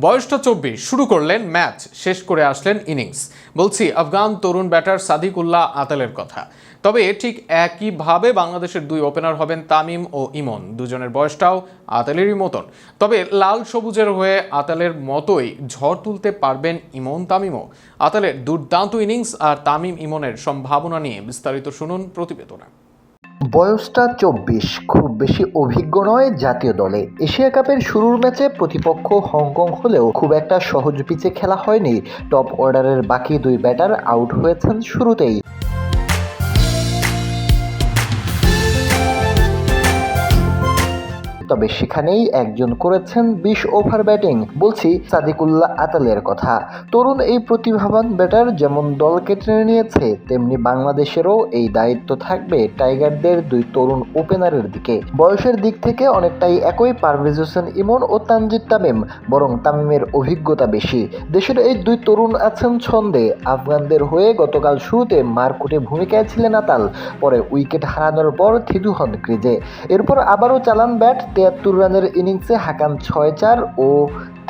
বয়সটা চব্বিশ। শুরু করলেন ম্যাচ, শেষ করে আসলেন ইনিংস। বলছি, আফগান তরুণ ব্যাটার সাদিকুল্লাহ আতালের কথা। তবে ঠিক একইভাবে বাংলাদেশের দুই ওপেনার হবেন তামিম ও ইমন। দুজনের বয়সটাও আতালেরই মতন। তবে লাল সবুজের হয়ে আতালের মতোই ঝড় তুলতে পারবেন ইমন তামিমও। আতালের দুর্দান্ত ইনিংস আর তামিম ইমনের সম্ভাবনা নিয়ে বিস্তারিত শুনুন প্রতিবেদনে। বয়সটা চব্বিশ, খুব বেশি অভিজ্ঞ নয় জাতীয় দলে। এশিয়া কাপের শুরুর ম্যাচে প্রতিপক্ষ হংকং হলেও খুব একটা সহজ পিচে খেলা হয়নি। টপ অর্ডারের বাকি দুই ব্যাটার আউট হয়েছেন শুরুতেই। তবে সেখানেই একজন করেছেন বিশ ওভার ব্যাটিং, বলছি সাদিকুল্লাহ আতালের কথা। তরুণ এই প্রতিভাবান ব্যাটার যেমন দলকে টেনে নিয়েছে, তেমনি বাংলাদেশেরও এই দায়িত্ব থাকবে টাইগারদের দুই তরুণ ওপেনারের দিকে। বয়সের দিক থেকে অনেকটাই একই পারভেজ হোসেন ইমন ও তানজিদ তামিম, বরং তামিমের অভিজ্ঞতা বেশি। দেশের এই দুই তরুণ আছেন ছন্দে, আফগানদের হয়ে গতকাল শুরুতে মারকুটে ভূমিকায় ছিলেন আতাল, পরে উইকেট হারানোর পর থিদু হন ক্রিজে। এরপর আবারও চালান ব্যাট তিয়াত্তর রানের ইনিংসে হাকান ছয় চার ও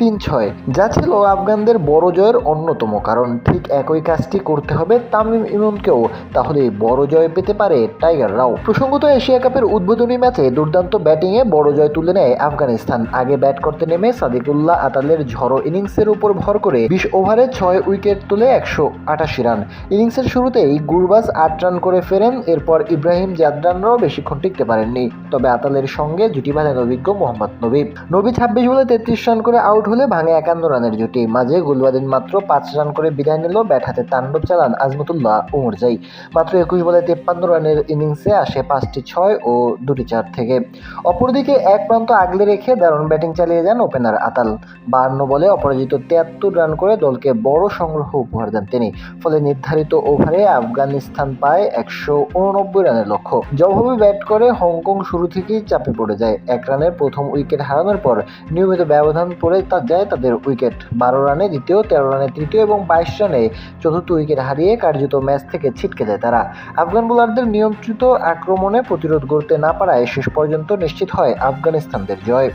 তিন ছয়, যা ছিল আফগানদের বড় জয়ের অন্যতম কারণ। ঠিক একই কাজটি করতে হবে তামিম ইমনকেও তাহলে বড় জয় পেতে পারে টাইগাররাও প্রসঙ্গত, এশিয়া কাপের উদ্বোধনী ম্যাচে দুর্দান্ত ব্যাটিংয়ে বড় জয় তুলে নেয় আফগানিস্তান। আগে ব্যাট করতে নেমে সাদিকুল্লাহ আতালের ঝড়ো ইনিংসের উপর ভর করে বিশ ওভারে ছয় উইকেট তুলে একশো আটাশি রান। ইনিংসের শুরুতেই গুরবাজ আট রান করে ফেরেন, এরপর ইব্রাহিম জাদরানরাও বেশিক্ষণ টিকতে পারেননি। তবে আতালের সঙ্গে জুটি বাঁধেন অভিজ্ঞ মোহাম্মদ নবী নবী ছাব্বিশ বলে তেত্রিশ রান করে আউট হলে ভাঙে একান্ন রানের জুটি। মাঝে গুলবাদিন মাত্র পাঁচ রান করে বিদায় নিল ব্যাট হাতে তাণ্ডব চালান আজমতুল্লাহ উমরজাই মাত্র একুশ বলে তেপ্পান্ন রানের ইনিংসে আসে পাঁচটি ছয় ও দুটি চার থেকে। অপরদিকে এক প্রান্ত আগলে রেখে দারুণ ব্যাটিং চালিয়ে যান ওপেনার আতাল। বাহান্ন বলে অপরাজিত তিয়াত্তর রান করে দলকে বড় সংগ্রহ উপহার দেন তিনি। ফলে নির্ধারিত ওভারে আফগানিস্তান পায় একশো উননব্বই রানের লক্ষ্য। জবাবে ব্যাট করে হংকং শুরু থেকেই চাপে পড়ে যায়। এক রানের প্রথম উইকেট হারানোর পর নিয়মিত ব্যবধান পড়ে তা যায় তাদের উইকেট বারো রানে দ্বিতীয়, তেরো রানে তৃতীয় এবং বাইশ রানে চতুর্থ উইকেট হারিয়ে কার্যত ম্যাচ থেকে ছিটকে যায় তারা। আফগান বোলারদের নিয়ন্ত্রিত আক্রমণে প্রতিরোধ গড়তে না পারায় শেষ পর্যন্ত নিশ্চিত হয় আফগানিস্তানদের জয়।